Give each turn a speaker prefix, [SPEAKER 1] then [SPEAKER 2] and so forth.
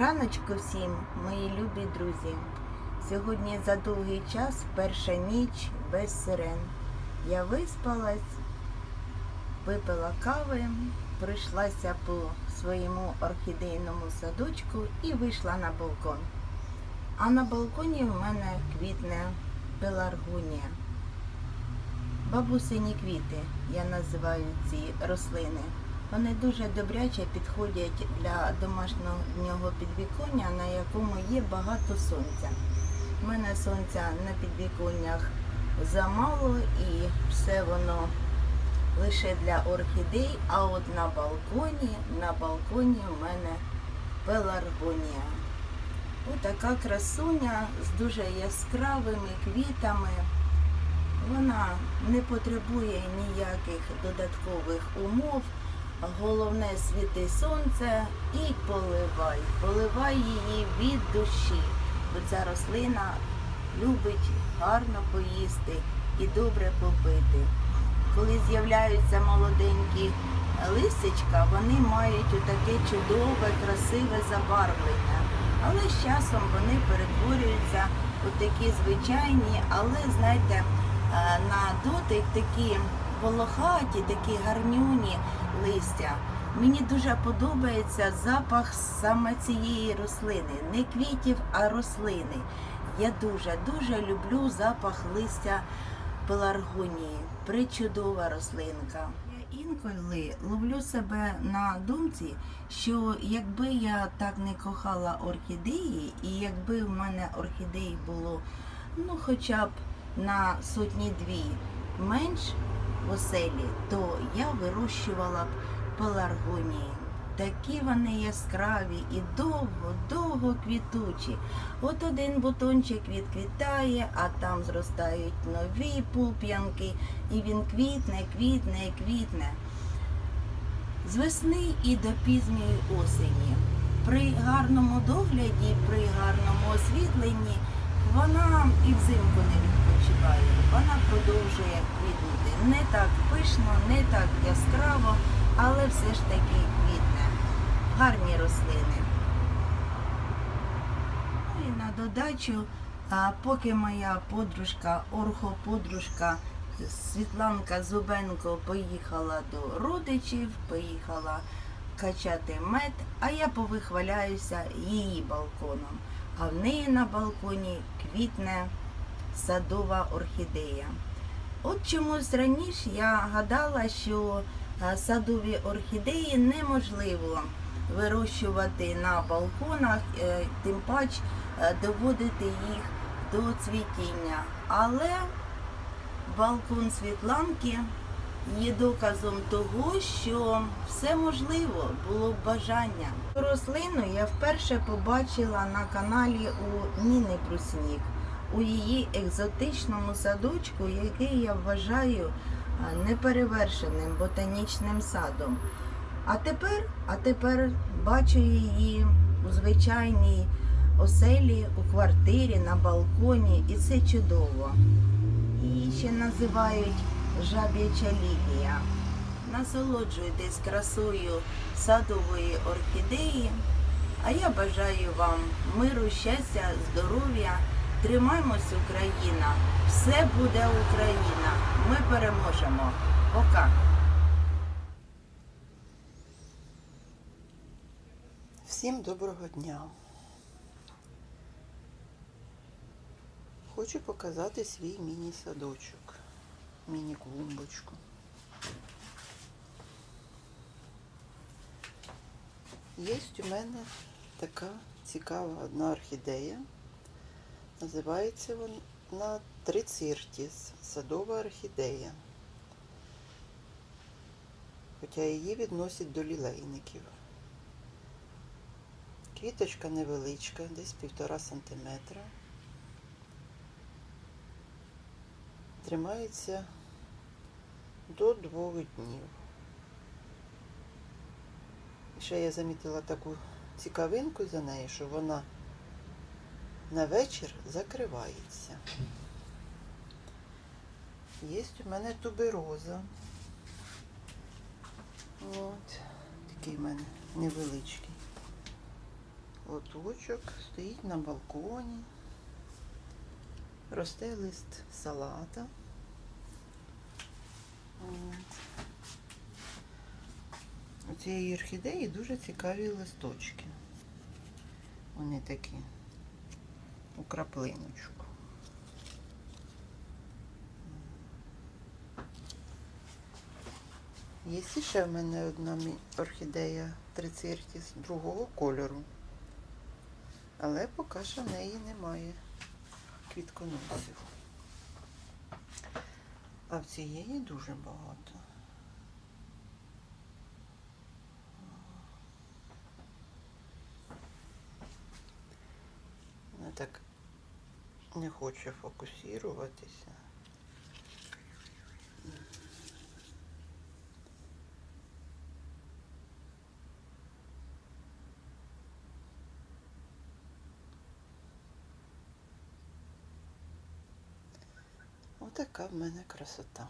[SPEAKER 1] Раночку всім, мої любі друзі. Сьогодні за довгий час перша ніч без сирен. Я виспалась, випила кави, пройшлася по своєму орхідейному садочку і вийшла на балкон. А на балконі в мене квітне пеларгонія. Бабусині квіти, я називаю ці рослини. Вони дуже добряче підходять для домашнього підвіконня, на якому є багато сонця. У мене сонця на підвіконнях замало і все воно лише для орхідей, а от на балконі, на балконі в мене пеларгонія. Отака красуня з дуже яскравими квітами. Вона не потребує ніяких додаткових умов. Головне світи сонце і поливай. Поливай її від душі. Бо ця рослина любить гарно поїсти і добре попити. Коли з'являються молоденькі листячка, вони мають отаке чудове, красиве забарвлення. Але з часом вони перетворюються у такі звичайні, але знаєте, е, на дотик такі волохаті, такі гарнюні листя. Мені дуже подобається запах саме цієї рослини, не квітів, а рослини. Я дуже дуже люблю запах листя пеларгонії. Причудова рослинка. Я інколи ловлю себе на думці, що якби я так не кохала орхідеї, і якби в мене орхідей було ну хоча б на сотні дві менш в оселі, то я вирощувала б пеларгонії. Такі вони яскраві і довго-довго квітучі. От один бутончик відквітає, а там зростають нові пуп'янки, і він квітне, квітне, квітне. З весни і до пізньої осені. При гарному догляді, при гарному освітленні вона і взимку не відпочиває. Продовжує квітнути. Не так пишно, не так яскраво, але все ж таки квітне. Гарні рослини. Ну і на додачу, поки моя подружка, орхоподружка Світланка Зубенко поїхала до родичів, поїхала качати мед, а я повихваляюся її балконом. А в неї на балконі квітне садова орхідея. От чомусь раніше я гадала, що е, садові орхідеї неможливо вирощувати на балконах, е, тим паче доводити їх до цвітіння. Але балкон Світланки є доказом того, що все можливо, було б бажання. Рослину я вперше побачила на каналі у Ніни Пруснік, у її екзотичному садочку, який я вважаю неперевершеним ботанічним садом. А тепер, а тепер бачу її у звичайній оселі, у квартирі, на балконі, і це чудово. Її ще називають жаб'яча лілія. Насолоджуйтесь красою садової орхідеї. А я бажаю вам миру, щастя, здоров'я. Тримаймось, Україна! Все буде Україна! Ми переможемо! Пока!
[SPEAKER 2] Всім доброго дня. Хочу показати свій міні-садочок, міні-клумбочку. Є у мене така цікава одна орхідея. Називається вона Трициртіс, садова орхідея. Хоча її відносять до лілейників. Квіточка невеличка, десь півтора сантиметра. Тримається до двох днів. Ще я замітила таку цікавинку за нею, що вона на вечір закривається. Є у мене тубероза. От, такий в мене невеличкий. лоточок, стоїть на балконі, росте лист салата. От. У цієї орхідеї дуже цікаві листочки. Вони такі у краплиночку. Є ще в мене одна орхідея трициртіс другого кольору. Але поки що в неї немає квітконосів. А в цієї дуже багато. Вона так не хоче фокусуватися. Отака в мене красота.